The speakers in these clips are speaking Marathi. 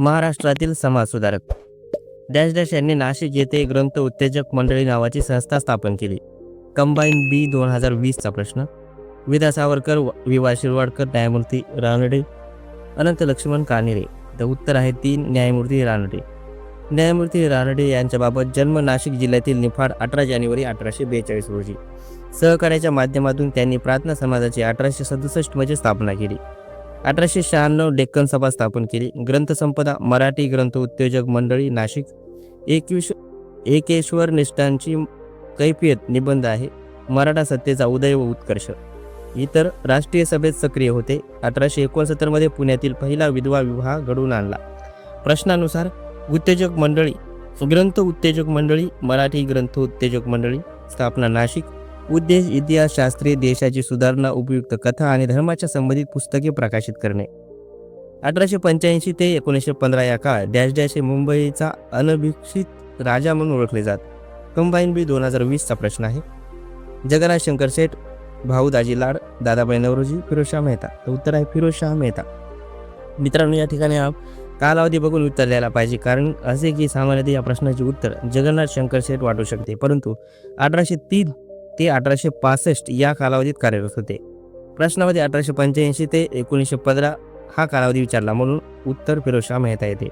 महाराष्ट्रातील समाजसुधारक. डॅश डॅश यांनी नाशिक येथे ग्रंथ उत्तेजक मंडळी नावाची संस्था स्थापन केली. कंबाईन बी दोन हजार वीसचा प्रश्न. विदा सावरकर वि वा शिरवाडकर न्यायमूर्ती रानडे अनंत लक्ष्मण कानिरे. तर उत्तर आहे तीन न्यायमूर्ती रानडे. न्यायमूर्ती रानडे यांच्याबाबत जन्म नाशिक जिल्ह्यातील निफाड अठरा जानेवारी अठराशे बेचाळीस रोजी. सहकार्याच्या माध्यमातून त्यांनी प्रार्थना समाजाची अठराशे सदुसष्टमध्ये स्थापना केली. अठराशे शहाण्णव डेक्कन सभा स्थापन केली. ग्रंथसंपदा मराठी ग्रंथ उद्योजक मंडळी नाशिक. एकविश एकेश्वर निष्ठांची कैफियत निबंध आहे. मराठा सत्तेचा उदय व उत्कर्ष. इतर राष्ट्रीय सभेत सक्रिय होते. अठराशे एकोणसत्तरमध्ये पुण्यातील पहिला विधवा विवाह घडवून आणला. प्रश्नानुसार उत्तेजक मंडळी ग्रंथ उत्तेजक मंडळी मराठी ग्रंथ उत्तेजक मंडळी स्थापना नाशिक. उद्देश इतिहास शास्त्रीय देशाची सुधारणा उपयुक्त कथा आणि धर्माच्या संबंधित पुस्तके प्रकाशित करणे. अठराशे पंच्याऐंशी ते एकोणीसशे पंधरा या काळात डॅश डॅश हे मुंबईचा अनभिक्षित राजा म्हणून ओळखले जात. कंबाईन बी दोन हजार वीसचा प्रश्न आहे. जगन्नाथ शंकर शेठ भाऊ दाजी लाड दादाबाई नवरोजी फिरोजशाह मेहता. तर उत्तर आहे फिरोजशाह मेहता. मित्रांनो या ठिकाणी आप कालावधी बघून उत्तर द्यायला पाहिजे. कारण असे की सामान्यतः या प्रश्नाचे उत्तर जगन्नाथ शंकर शेठ वाटू शकते. परंतु अठराशे तीन ते अठराशे पासष्ट या कालावधीत कार्यरत होते. प्रश्नामध्ये अठराशे पंच्याऐंशी ते एकोणीसशे पंधरा हा कालावधी विचारला म्हणून उत्तर फिरोजशाह मेहता येते.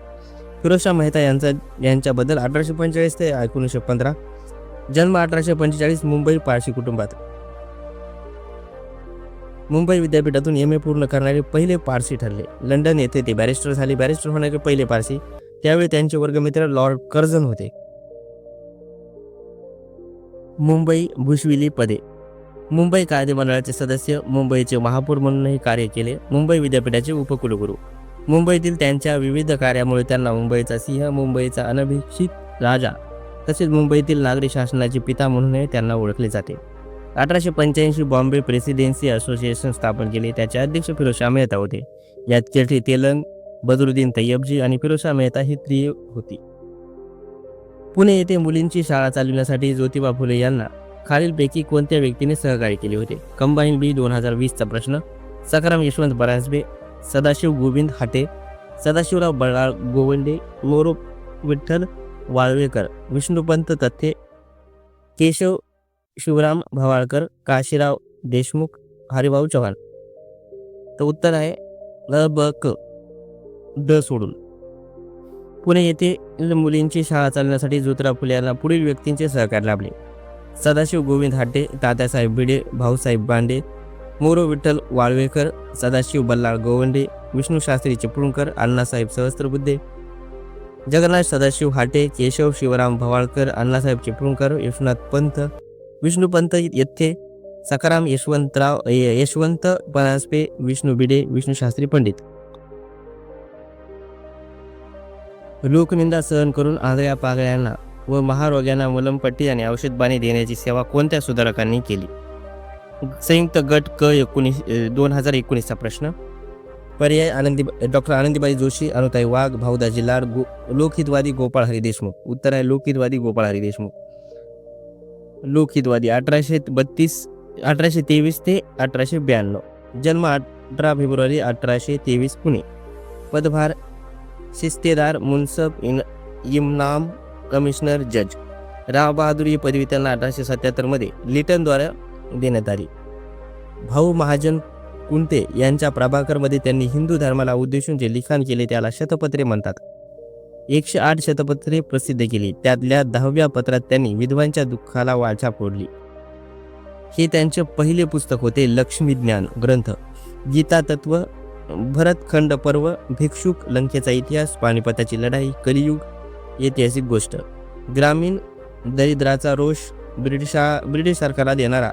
फिरोजशाह मेहता यांचा यांच्याबद्दल अठराशे पंचेचाळीस ते एकोणीसशे पंधरा. जन्म अठराशे पंचेचाळीस मुंबई पारशी कुटुंबात. मुंबई विद्यापीठातून एम ए पूर्ण करणारे पहिले पारसी ठरले. लंडन येथे ते बॅरिस्टर झाले. बॅरिस्टर होणारे पहिले पारसी त्यावेळी त्यांचे वर्गमित्र लॉर्ड कर्झन होते. मुंबई भुशविली पदे. मुंबई कायदेमंडळाचे सदस्य मुंबईचे महापौर म्हणूनही कार्य केले. मुंबई विद्यापीठाचे उपकुलगुरू. मुंबईतील त्यांच्या विविध कार्यामुळे त्यांना मुंबईचा सिंह मुंबईचा अनभिक्षित राजा तसेच मुंबईतील नागरी शासनाचे पिता म्हणूनही त्यांना ओळखले जाते. अठराशे पंच्याऐंशी बॉम्बे प्रेसिडेन्सी असोसिएशन स्थापन केले. त्याचे अध्यक्ष फिरोजशाह मेहता होते. यात चेठी तेलंग बदरुद्दीन तय्यबजी आणि फिरोशा मेहता ही त्रिय होती. पुणे येथे मुलींची शाळा चालविण्यासाठी ज्योतिबा फुले यांना खालीलपैकी कोणत्या व्यक्तीने सहकार्य केले होते? कंबाईन बी दोन हजार वीसचा प्रश्न. सकाराम यशवंत बरासबे सदाशिव गोविंद हाटे सदाशिवराव बळाळ गोवंडे मोरो विठ्ठल वाळवेकर विष्णुपंत तथ्ये केशव शिवराम भवाळकर काशीराव देशमुख हरिभाऊ चव्हाण. तर उत्तर आहे ल ब क. ड सोडून. पुणे येथे मुलींची शाळा चालण्यासाठी ज्योतिराव फुले यांना पुढील व्यक्तींचे सहकार्य लाभले. सदाशिव गोविंद हाटे तात्यासाहेब भिडे भाऊसाहेब बांडे मोरो विठ्ठल वाळवेकर सदाशिव बल्लाळ गोवंडे विष्णू शास्त्री चिपळूणकर अण्णासाहेब सहस्त्रबुद्धे जगन्नाथ सदाशिव हाटे केशव शिवराम भवाळकर अण्णासाहेब चिपळूणकर यशवनाथ पंत विष्णुपंत येथे सकाराम यशवंतराव यशवंत परांजपे विष्णू बिडे विष्णू शास्त्री पंडित. लोकनिंदा सहन करून आंधळ्या पागळ्यांना व महारोग्यांना मलमपट्टी आणि औषधपाणी देण्याची सेवा कोणत्या सुधारकांनी केली? संयुक्त गट क एकोणीस दोन हजार एकोणीसचा प्रश्न. पर्याय आनंदी डॉक्टर आनंदीबाई जोशी अनुताई वाघ भाऊदाजी लाड गो लोकहितवादी गोपाळ हरी देशमुख. उत्तर आहे लोकहितवादी गोपाळ हरी देशमुख. लोकहितवादी अठराशे बत्तीस अठराशे तेवीस ते अठराशे ब्याण्णव. जन्म अठरा फेब्रुवारी अठराशे तेवीस पुणे. पदभार शिस्तेदार मुन्सब इन इमनाम कमिशनर जज राव बहादूर ही पदवी त्यांना अठराशे सत्याहत्तरमध्ये लिटनद्वारे देण्यात आली भाऊ महाजन कुंते यांच्या प्रभाकरमध्ये त्यांनी हिंदू धर्माला उद्देशून जे लिखाण केले त्याला शतपत्रे म्हणतात एकशे आठ शतपत्रे प्रसिद्ध केली त्यातल्या दहाव्या पत्रात त्यांनी विधवांच्या दुःखाला वाचा फोडली हे त्यांचे पहिले पुस्तक होते लक्ष्मी ज्ञान ग्रंथ गीता तत्व भरतखंड पर्व भिक्षुक लंकेचा इतिहास पानिपताची लढाई कलियुग ऐतिहासिक गोष्ट. ग्रामीण दरिद्राचा रोष ब्रिटिशा ब्रिटिश सरकारला देणारा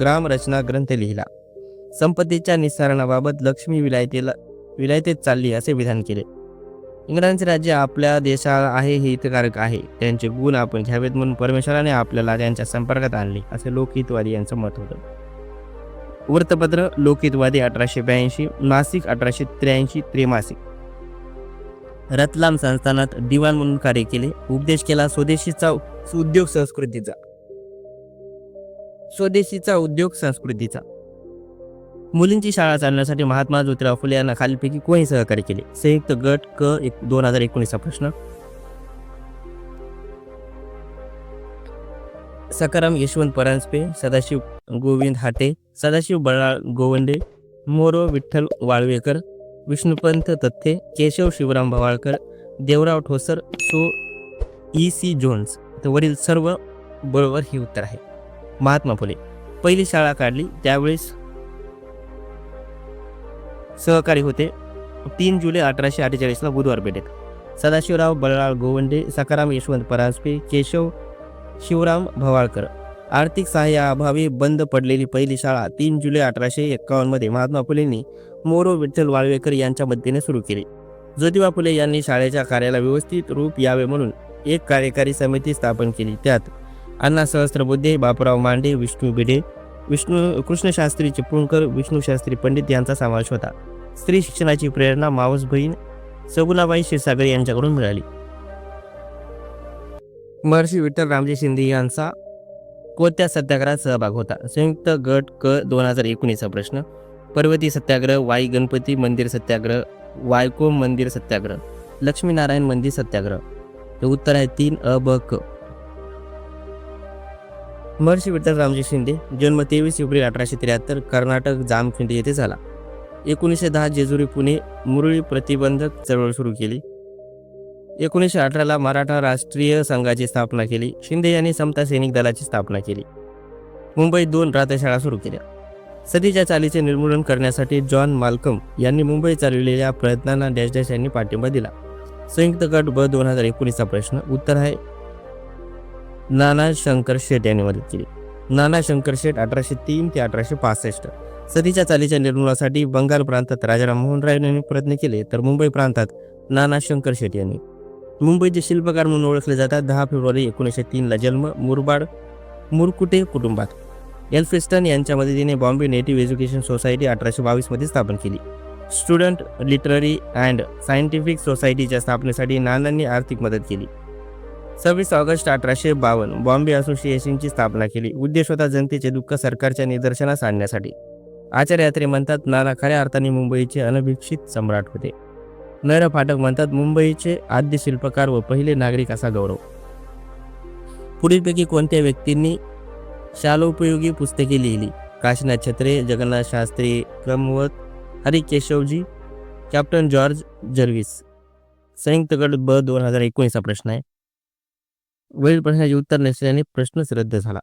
ग्रामरचना ग्रंथ लिहिला. संपत्तीच्या निस्तारणाबाबत लक्ष्मी विलायतेला विलायतेत चालली असे विधान केले. इंग्रजांचे राज्य आपल्या देशाला आहे हे हितकारक आहे. त्यांचे गुण आपण घ्यावेत म्हणून परमेश्वराने आपल्याला त्यांच्या संपर्कात आणले असे लोकहितवादी यांचं मत होतं. वृत्तपत्र लोकहितवादी अठराशे ब्याऐंशी मासिक अठराशे त्र्याऐंशी त्रेमासिक. रतलाम संस्थानात दिवाण म्हणून कार्य केले. उपदेश केला स्वदेशीचा उद्योग संस्कृतीचा. स्वदेशीचा उद्योग संस्कृतीचा. मुलींची शाळा चालण्यासाठी महात्मा ज्योतिराव फुले यांना खालीलपैकी कोणी सहकार्य केले? संयुक्त गट क एक दोन हजार एकोणीसचा प्रश्न. सकाराम यशवंत परांजपे सदाशिव गोविंद हाटे सदाशिव बळाळ गोवंडे मोरो विठ्ठल वाळवेकर विष्णुपंत तथ्ये केशव शिवराम भवाळकर देवराव ठोसर सो ई सी जोन्स. तर वरील सर्व बरोबर हे उत्तर आहे. महात्मा फुले. पहिली शाळा काढली त्यावेळेस सहकारी होते. तीन जुलै अठराशे अठ्ठेचाळीसला बुधवार पेठेत सदाशिवराव बळराव गोवंडे सकाराम यशवंत परांजपे केशव शिवराम भवाळकर. आर्थिक सहाय्याअभावी बंद पडलेली पहिली शाळा तीन जुलै अठराशे एक्कावन्नमध्ये महात्मा फुलेंनी मोरो विठ्ठल वाळवेकर यांच्या मदतीने सुरू केली. ज्योतिबा फुले यांनी शाळेच्या कार्याला व्यवस्थित रूप यावे म्हणून एक कार्यकारी समिती स्थापन केली. त्यात अण्णा सहस्त्रबुद्धे बापूराव मांडे विष्णू भिडे विष्णू कृष्णशास्त्री चिपळूणकर विष्णूशास्त्री पंडित यांचा समावेश होता. स्त्री शिक्षणाची प्रेरणा मावस बहीण सगुणाबाई क्षीरसागर यांच्याकडून मिळाली. महर्षी विठ्ठल रामजी शिंदे यांचा कोणत्या सत्याग्रहात सहभाग होता? संयुक्त गट क दोन हजार एकोणीसचा प्रश्न. पर्वती सत्याग्रह वाई गणपती मंदिर सत्याग्रह वायको मंदिर सत्याग्रह लक्ष्मीनारायण मंदिर सत्याग्रह. हे उत्तर आहे तीन अ ब क. महर्षी विठ्ठल रामजी शिंदे जन्म तेवीस एप्रिल अठराशे त्र्याहत्तर कर्नाटक जामखिंडी येथे झाला. एकोणीसशे दहा जेजुरी पुणे मुरळी प्रतिबंधक चळवळ सुरू केली. एकोणीसशे अठराला मराठा राष्ट्रीय संघाची स्थापना केली. शिंदे यांनी समता सैनिक दलाची स्थापना केली. मुंबईत दोन रात्रशाळा सुरू केल्या. सतीच्या चालीचे निर्मूलन करण्यासाठी जॉन माल्कम यांनी मुंबईत चालविलेल्या प्रयत्नांना डॅश डॅश यांनी पाठिंबा दिला. संयुक्त गट ब दोन हजार एकोणीसचा प्रश्न. उत्तर आहे नाना शंकर शेठ यांनी मदत केली. नाना शंकर शेट अठराशे तीन ते अठराशे पासष्ट. सतीच्या चालीच्या निर्मूलनासाठी बंगाल प्रांतात राजाराम मोहन राय यांनी प्रयत्न केले तर मुंबई प्रांतात नाना शंकर शेठ यांनी. मुंबईचे शिल्पकार म्हणून ओळखले जातात. दहा फेब्रुवारी एकोणीसशे तीनला जन्म मुरबाड मुरकुटे कुटुंबात. एल्फेस्टन यांच्या मदतीने बॉम्बे नेटिव्ह एज्युकेशन सोसायटी अठराशे बावीसमध्ये स्थापन केली. स्टुडंट लिटररी अँड सायंटिफिक सोसायटीच्या स्थापनेसाठी नानांनी आर्थिक मदत केली. सव्वीस ऑगस्ट अठराशे बावन्न बॉम्बे असोसिएशनची स्थापना केली. उद्देश होता जनतेचे दुःख सरकारच्या निदर्शनास आणण्यासाठी. आचार्य यात्रे म्हणतात नाना खऱ्या अर्थाने मुंबईचे अनभिक्षित सम्राट होते. नैरा फाटक म्हणतात मुंबईचे आद्य शिल्पकार व पहिले नागरिक असा गौरव. पुढीलपैकी कोणत्या व्यक्तींनी शालोपयोगी पुस्तके लिहिली? Kashinath Chhatre Jagannath Shastri क्रमवत Hari Keshavji captain George Jervis. संयुक्त गट ब दोन हजार एकोणीसचा प्रश्न आहे. वरील प्रश्नाचे उत्तर नसल्याने प्रश्नच रद्द झाला.